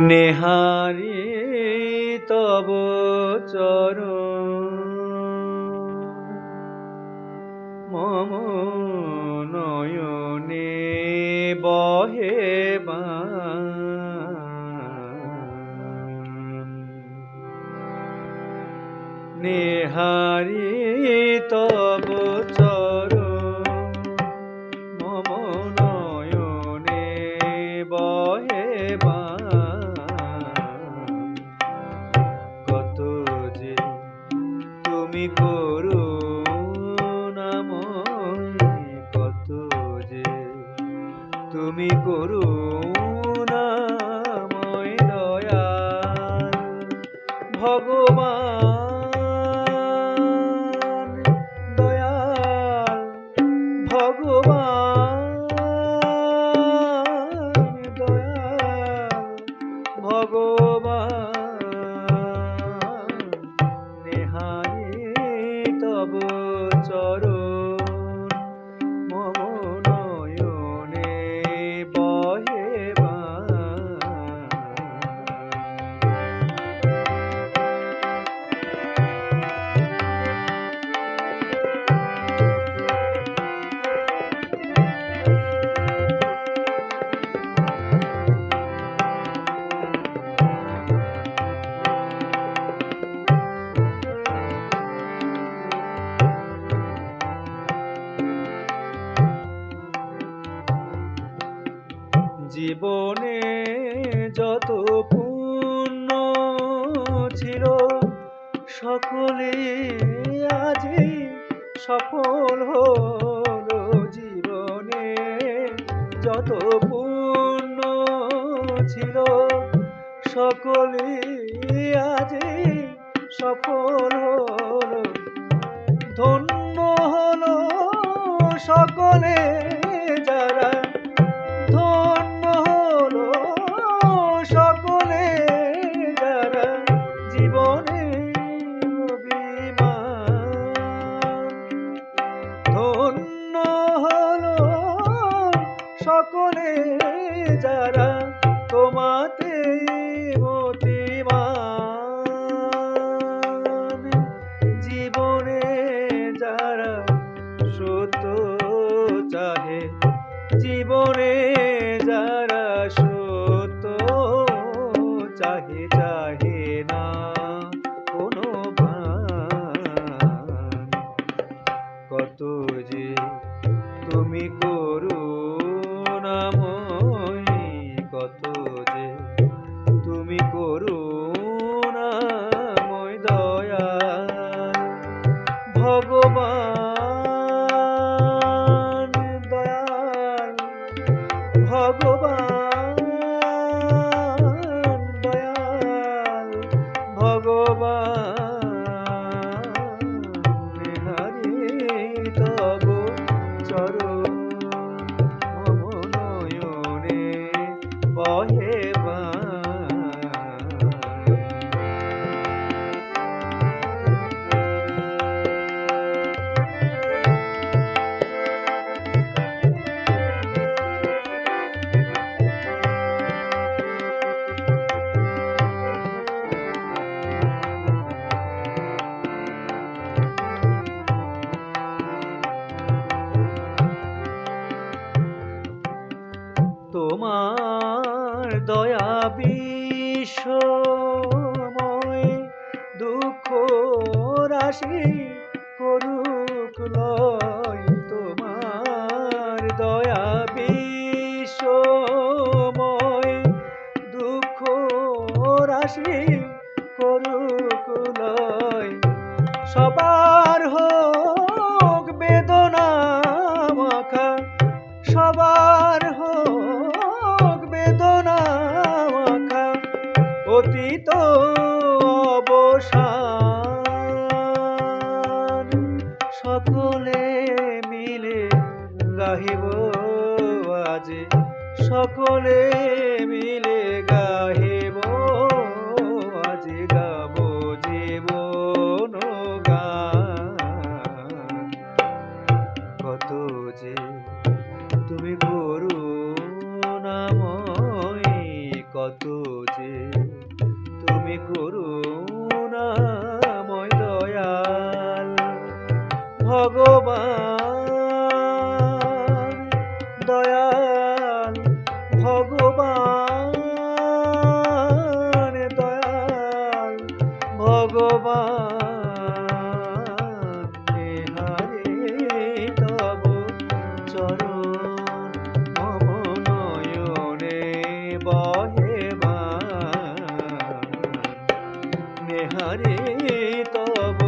নেহারি তব চরণ। মম নয়নে বহে নেহারি তব চরণ করো নাময় দয়াল ভগবান দয়াল ভগবান দয়াল ভগবান নেহারি তব চরণ জীবনে যত পুণ্য ছিল, সকলে আজি সফল হল জীবনে। যত পুণ্য ছিল, সকলে আজি সফল হল। ধন্য হলো সকলে যারা ধন্য হল সকলে যারা তোমাতে মতিমান। জীবনে যারা সত্য চাহে, জীবনে যারা সত্য চাহে চাহে বিশ্বময় দুঃখ রাশি করুক লয় তোমার দয়া। বিশ্বময় দুঃখ রাশি করুক লয়। সবার হোক বেদনা মাখা, সবার হোক অতীত অবসান। সকলে মিলে গাহিব আজে। সকলে মিলে গাহিব আজি। গাব জীবন গান। কত যে তুমি করুণাময়ী, কত যে তুমি করুণাময় দয়াল। ভগবান দয়াল ভগবান। তব